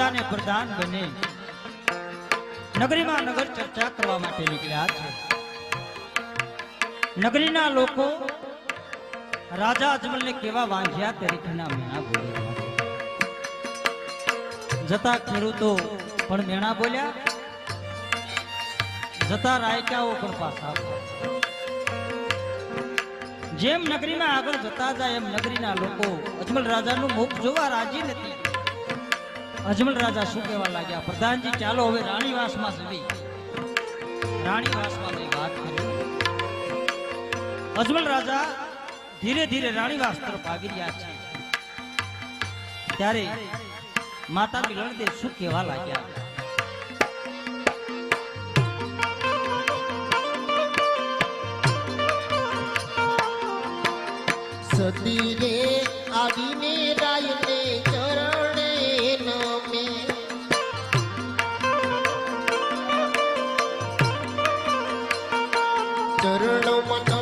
આવી ને પ્રધાન બને. નગરીમાં નગર ચર્ચા કરવા માટે નીકળ્યા છે. નગરીના લોકો રાજા અજમલને કેવા વાંધ્યા તરીકેના મેણા બોલી જતા ખેડૂતો પણ મેણા બોલ્યા. જતા રાયકાઓ પણ પાછા. જેમ નગરીમાં આગળ જતા જાય એમ નગરીના લોકો અજમલ રાજાનું મુખ જોવા રાજી નથી. અજમલ રાજા શું કહેવા લાગ્યા? પ્રધાનજી, ચાલો હવે રાણીવાસમાં જવી રાણીવાસમાં જઈ વાત કરી. અજમલ રાજા ધીરે ધીરે રાણીવાસ તરફ આવી રહ્યા છે. ત્યારે માતા મિલણદેવ શું કહેવા લાગ્યા? સતી રે આવીને ચરણોમાં તમે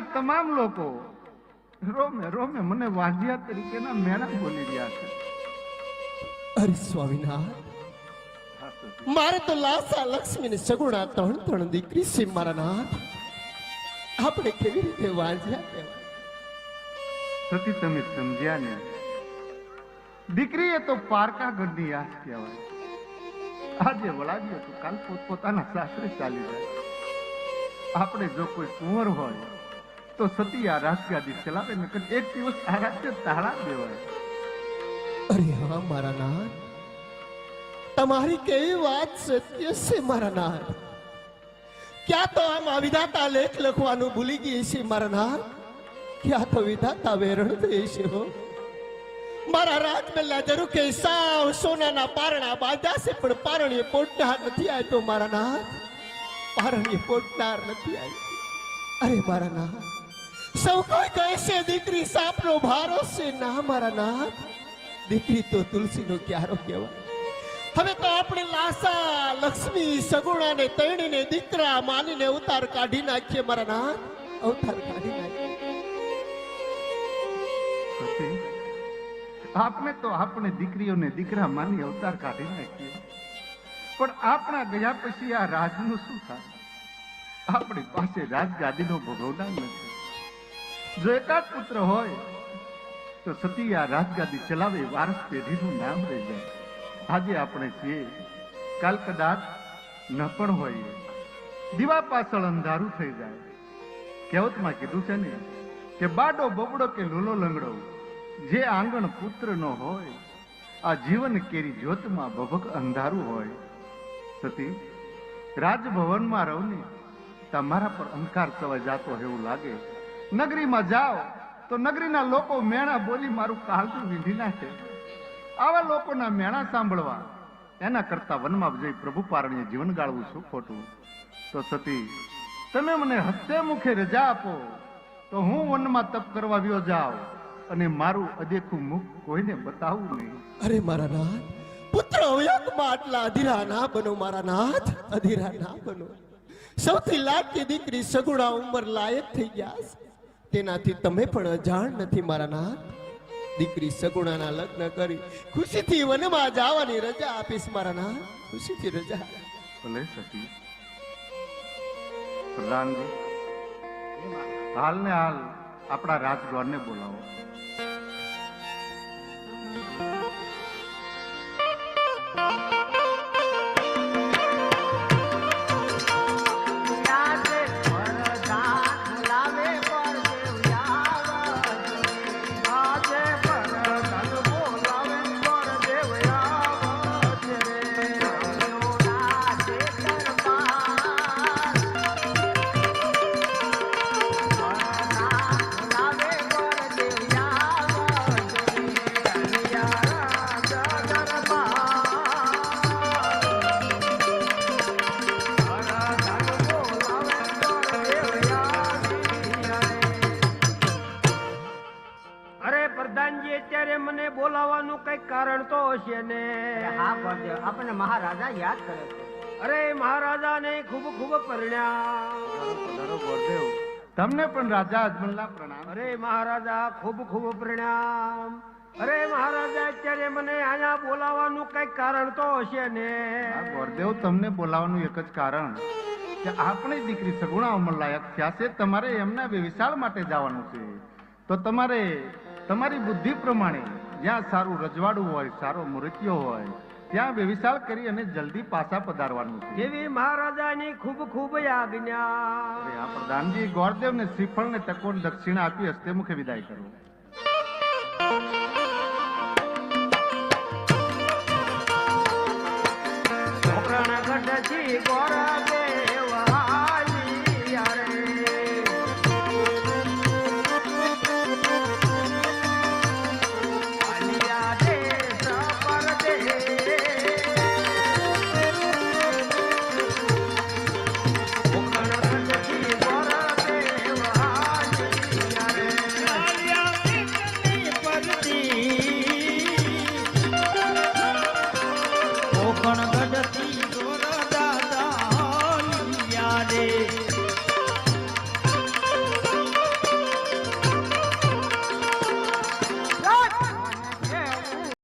નગરીના તમામ લોકો રોમે રોમે મને વાંઢિયા તરીકેના મેણા બોલી રહ્યા છે. અરે સ્વામિનાથ મારે તો લાસા લક્ષ્મી ને સગુણા ત્રણ ત્રણ દીકરી છે મારા નાથ. આપણે કેવી રીતે કહેવાય? સતી તમે સમજ્યા ને? દીકરી એ તો પારકા ઘરની આશ કહેવાય. આજે વળાવીએ તો કાલ પોતપોતાના સાસરે ચાલી જાય. આપણે જો કોઈ કુંવર હોય તો સતી આ રાજગાદી ચલાવે, નકર એક દિવસ આ રાજ્ય તાળા દેવાય. અરે હા, મારા નાથ. તમારી કેવી વાત સત્ય છે, મારા નાથ. ક્યાં તો આમાં વિધાતા લેખ લખવાનું ભૂલી ગઈ છે, મારા નાથ? ક્યાં તો વિધાતા વેરણ થઈ છે, હો. મારા રાજમહેલના જરૂર કે સાવ સોનાના પારણા બાંધ્યા છે, પણ પારણીએ પોટનાર નથી આવ્યો મારા નાથ. પારણીએ પોટનાર નથી આવ્યો અરે મારા નાથ સૌ કોઈ કહે છે દીકરી સાપનો ભારો છે. ના, મારા નાથ, દીકરી તો તુલસીનો ક્યારો કહેવાય. હવે તો આપણે લાસા લક્ષ્મી સગુણાને, તૈણીને, દીકરા માનીને અવતાર કાઢી નાખીએ, મારા નાથ, અવતાર કાઢી નાખીએ. આપણે તો આપણે દીકરીઓને દીકરા માની અવતાર કાઢી નાખીએ. પણ આપણા ગયા પછી આ રાજનું શું થાય? આપણી પાસે રાજગાદીનો ભોગવનાર નથી. જો એકાદ પુત્ર હોય, તો સતી આ રાજગાદી ચલાવે વારસ પેઢીનું નામ રહી જાય. આજે આપણે છીએ કાલ કદાચ ન પણ હોઈએ. દીવા પાછળ અંધારું થઈ જાય. કહેવતમાં કીધું છે ને કે બાડો, બબડો કે લૂલો લંગડો, જે આંગણ પુત્ર નો હોય, આ જીવન કેરી જ્યોતમાં ભભક અંધારું હોય. સતી, રાજભવનમાં રહુને, તમારા પર અંધકાર છવાઈ જાતો એવું લાગે. નગરીમાં જાઓ તો નગરીના લોકો મેણા બોલી મારું કાલતું વીંધી નાખે. આવા લોકોના મેણા સાંભળવા એના કરતા વનમાં જઈ પ્રભુ પારણીએ જીવન ગાળવું શું ખોટું? તો સતી, તમે મને હસ્તે મુખે રજા આપો, તો હું વનમાં તપ કરવા વ્યો જાઉં અને મારું અદેખું મુખ કોઈને બતાવવું નહીં. અરે મારા નાથ, પુત્ર અવયવમાં આટલા અધીરા ના બનો મારા નાથ, અધીરા ના બનો. સૌથી લાડકી દીકરી સગુણા ઉંમર લાયક થઈ ગયા છે. તેનાથી તમે પણ અજાણ નથી મારા નાથ. દીકરી સગુણાના લગ્ન કરી ખુશીથી વનમાં જવાની રજા આપીશ મારા નાથ. ખુશીથી રજા ભલે સખી. પ્રધાનજી. હાલ ને હાલ આપણા રાજદ્વારને બોલાવો. પ્રધાનજી અત્યારે મને બોલાવવાનું કઈ કારણ તો હશે ને? હા બળદેવ આપણને મહારાજા યાદ કરે છે. અરે મહારાજાને ખૂબ ખૂબ પરણ્યા પધારો તમને પણ રાજા અજમલના પ્રણામ. અરે મહારાજા ખૂબ ખૂબ પ્રણામ. અરે મહારાજા અત્યારે મને અહીંયા બોલાવવાનું કઈ કારણ તો હશે ને? ગોરદેવ તમને બોલાવવાનું એક જ કારણ કે આપણી દીકરી સગુણા ઉંમર લાયક થયા છે. તમારે એમના વિશાળ માટે જવાનું છે. તો તમારે તમારી બુદ્ધિ પ્રમાણે જ્યાં સારું રજવાડું હોય સારો મૂર્તિઓ હોય ત્યાં વ્યવિશાળ કરી અને જલ્દી પાછા પધારવાનું છે. એવી મહારાજાની ખૂબ ખૂબ આજ્ઞા. આ પ્રધાનજી ગોરદેવને શ્રીફળ ને તકોન દક્ષિણા આપી હસ્તે મુખે વિદાય કરો. છોકરાના ગોરા